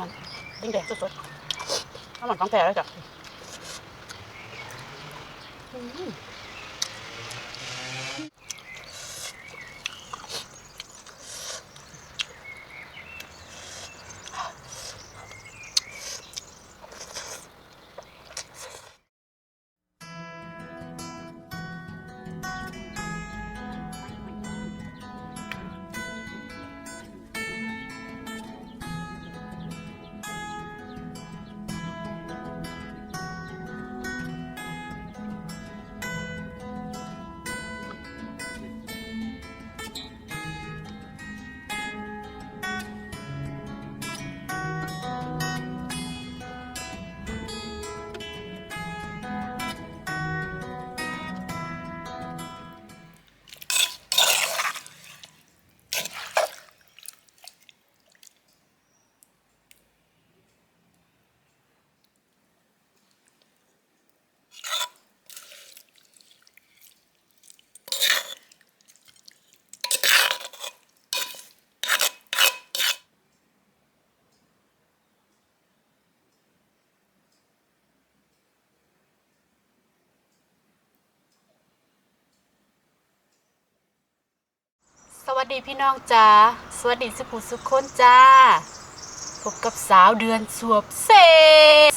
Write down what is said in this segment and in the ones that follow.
มันแดงๆสดๆน้ำมันของแท้เลยจ้ะ วัสดีพี่น้องจ้าสวัสดีสุภูสุขคนจ้าพบกับสาวเดือนสวบเซ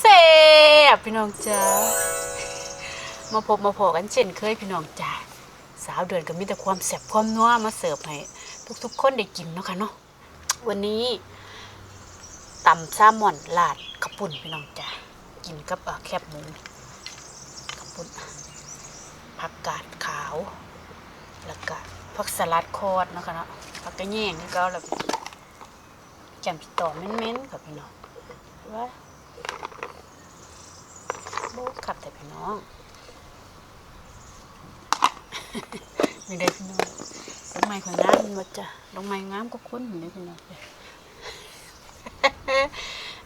เซพี่น้องจ้ามาพบมาพอกันเช่นเคยพี่น้องจ้าสาวเดือนก็มีแต่ความแซ่บความนัวมาเสิร์ฟให้ทุกๆคนได้กินเนาะค่ะเนาะวันนี้ตำซาหม่อนลาดกระปุ่นพี่น้องจ้ากินกับแคบหมูกระปุ่นผักกาดขาวแล้วก็ ผักสลัดโคอดนะคะเนาะผักกระแยงนี่ก็แล้วแกมต่อเม้นๆกับพี่น้องว่าโบขับแต่พี่น้องไม่ได้พี่น้องดอกไม้ข่อยงามมันว่าจ้ะดอกไม้งามก็คุ้นเหมือนได้พี่น้อง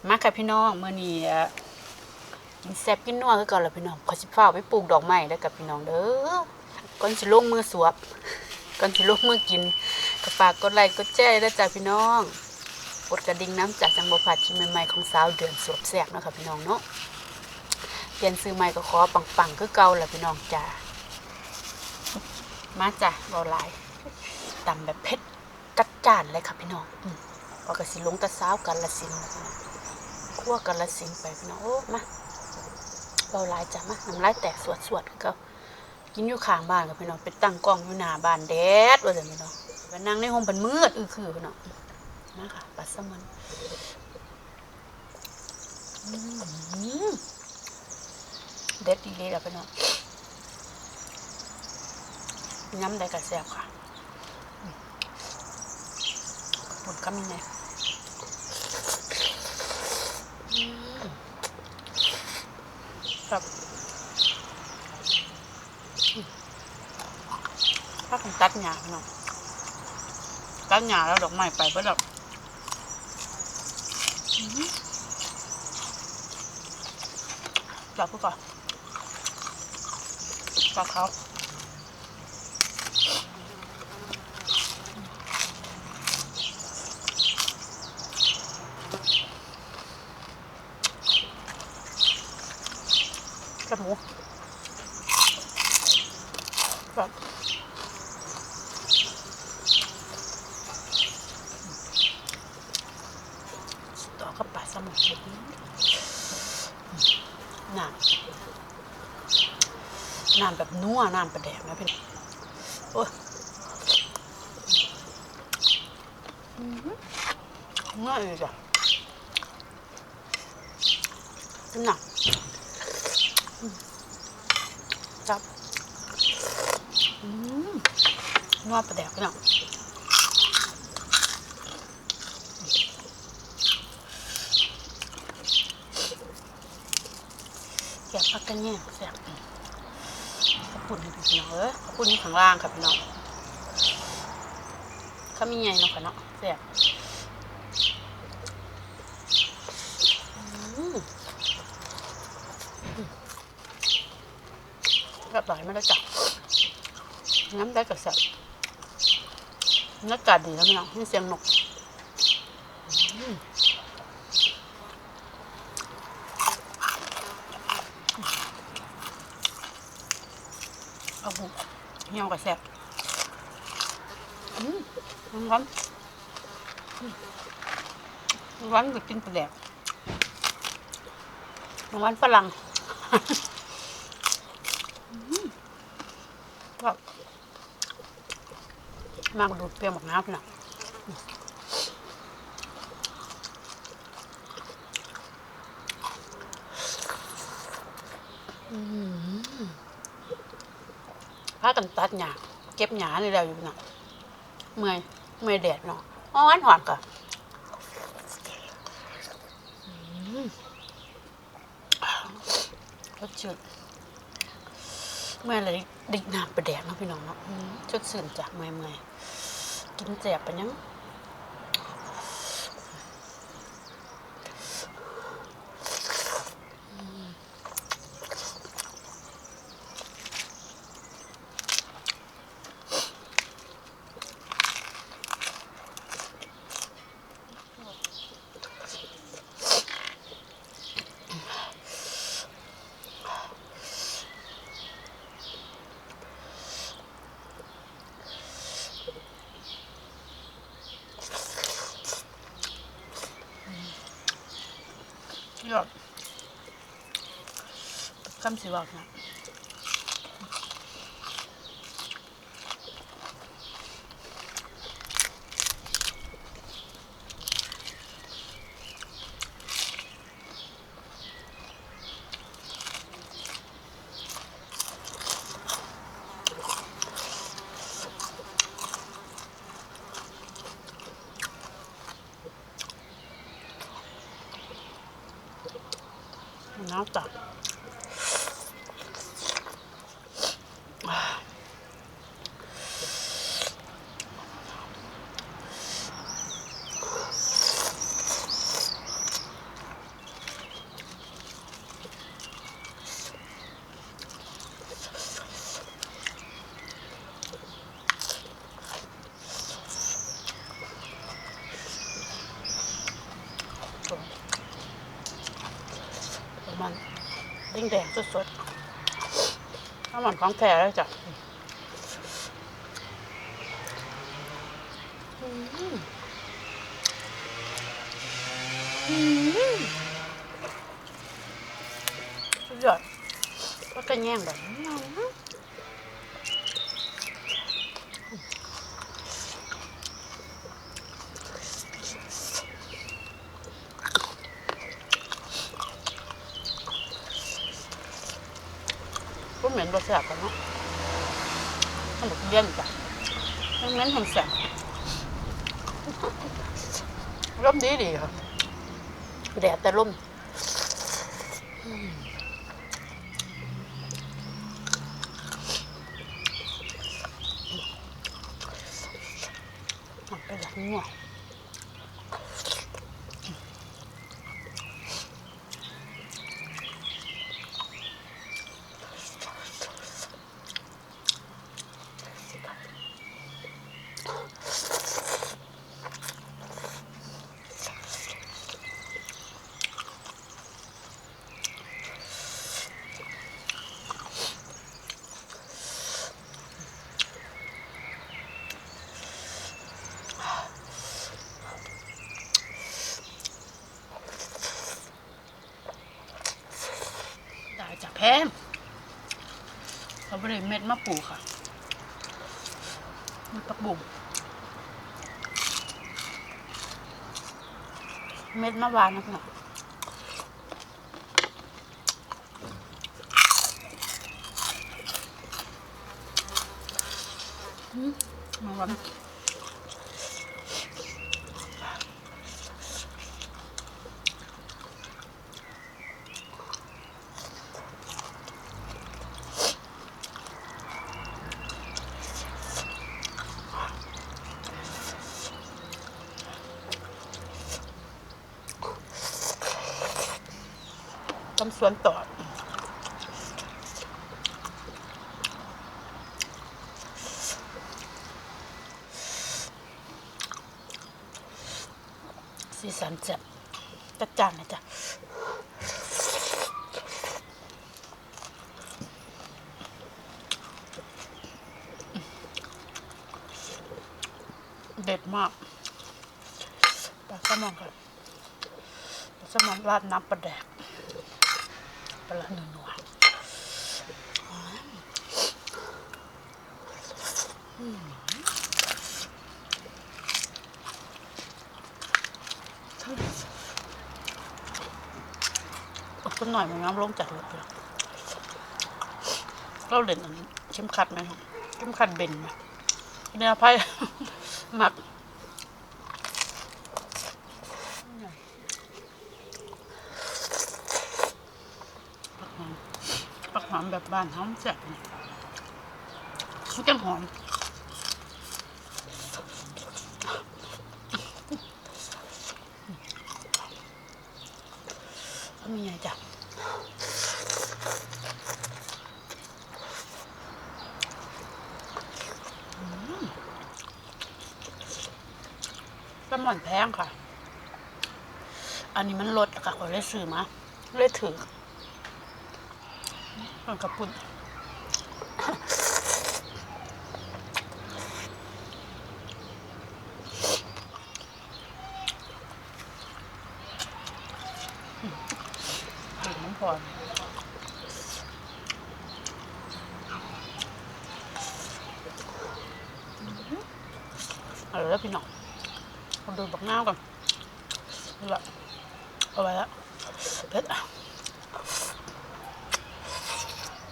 มาค่ะพี่น้องเมื่อนี้กินแซ่บกินนัวคือก่อนแหละพี่น้องขอสิฟ้าไปปลูกดอกไม้แล้วกับพี่น้องเด้อก่อนสิลงมือสวบ ก่อนสิลูกเมื่อกินก็ฝากกดไลค์กดแชร์ด้วจ้าพี่น้องกดกระดิ่งน้ำจากจังบวผัดชิ้นใหม่ๆของสาวเดือนสวบแสกเนาะค่ะพี่น้องเนาะเปลี่ยนซื้อใหม่ก็ขอปังๆคือเก่าละพี่น้องจ้ามาจ้ะรอลายตำแบบเผ็ดจัดจานเลยค่ะพี่น้องอพอกระสิลงตะสาวกันละสินธุ์นะพี่น้องคั่วกันละสินไปพี่น้องโอ้มาเราลายจ้ะมาน้ำลายแตกสวดๆคือเก่า กินอยู่ข้างบ้านกับพี่น้องไปตั้งกล้องอยู่หน้าบ้านแดดว่าซั่พี่น้องไปนั่งในห้องเป็นมืดอือคือพี่น้องมาค่ะปลาแซลมอนเด็ดดีเลยล่ะพี่น้องย้ำได้กระแซบค่ะอืมผมก็มีไงอืมครับ ถ้าผมตัดหญ้าเนาะตัดหญ้าแล้วดอกไม้ไปเพื่อแบบจับพวกก่อนปลาเขากระหมูแบบ ต่อกับปลาสมุทร น้ำน้ำแบบนัวน้ำประแดกนะพี่โอ้ยอื้อหือง่ายเลยจ้ะนักอืมจับนัวประแดกเนาะ แกะ พักกันเนี่ยแซ่บขอบคุณพี่น้องเอ้ยขอบคุณข้างล่างค่ะพี่น้องเขามีไงเนาะค่ะเนาะแซ่บอืมแบบไหลไม่ได้จับน้ำได้กับแซ่บบรรยากาศดีแล้วพี่น้องนี่เสียงนกอืม เหี่ยวกับแซ่บอืมร้อนร้อนก็กินไปแล้วร้อนฝรั่งอืมก็มากดูดเปรี้ยวหมกน้ำหนัก พากันตัดหญ้าเก็บหญ้านี่แล้วอยู่น่ะเมื่อยเมื่อยแดดเนาะอ้อนหอนก็รสจืดเมื่อยเลยดิกน้ำไปแดดเนาะพี่น้องเนาะอืมชดชื่นจากเมื่อยเมื่อยกินแจบไปยัง คำสิบอกนะน้ำตัก ดิ้งแดงสดๆน้ำมันของแท้แล้วจ้ะสุดยอดก็กระแยงแบบ เหม็นรสแซ่บกันเนาะมันแบบเลี่ยนจ้ะมันเหม็นแห้งแซ่บร่มดีดีค่ะแดดแต่ร่มมันเป็นแบบนี้ ได้จากแพงเขาบริเม็ดมะปูค่ะมีปักบุ่มเม็ดมะวานนะพี่น้องมะวาน ทำสวนต่อสีสันจัดจัดจานนะจ๊ะเด็ดมากปลาแซลมอนก่อนปลาแซลมอนราดน้ำปลาแดก ปลาละหนึ่งหน่วยอดทนหน่อยมันน้ำลงจากรถเลยเราเล่นอันนี้เข้มขัดไหมครับเข้มขัดเบนไหมเนื้อไผ่หมักหอมปักห อมแบบบ้านหอมแซ่บนี่มันจังหอมก็มีไงจ้ะอืมแซลมอนแพงค่ะ อันนี้มันลดค่ะขอเลยซื้อมาเลยถือ มันกระปุ่นดื่มน้ำพอเอาเลยแล้วพี่น้องมาดูบักน้าวกันนี่แหละเอาไว้แล้วเผ็ดอะ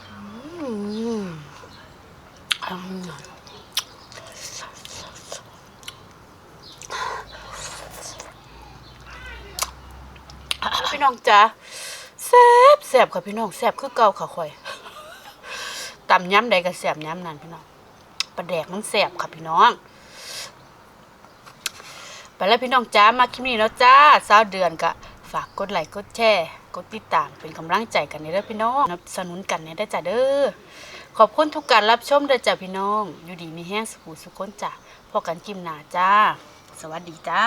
อืมอืม พี่น้องจ๋าแซ่บแซ่บค่ะพี่น้องแซ่บคือเก่าค่ะข่อยตำย้ำใดก็แซ่บย้ำนั่นพี่น้องปลาแดกมันแซ่บค่ะพี่น้อง ไปแล้วพี่น้องจ้ามาคลิปนี้แล้วจ้าสาวเดือนก็ฝากกดไลค์กดแชร์ กดติดตามเป็นกำลังใจกันในเด้อพี่น้องสนับสนุนกันในได้อจ้าเด้อขอบคุณทุกการรับชมเด้อจ้าพี่น้อง อยู่ดีมีแห้งสุขสุขคนจ้าพอกันกิมหนาจ้า สวัสดีจ้า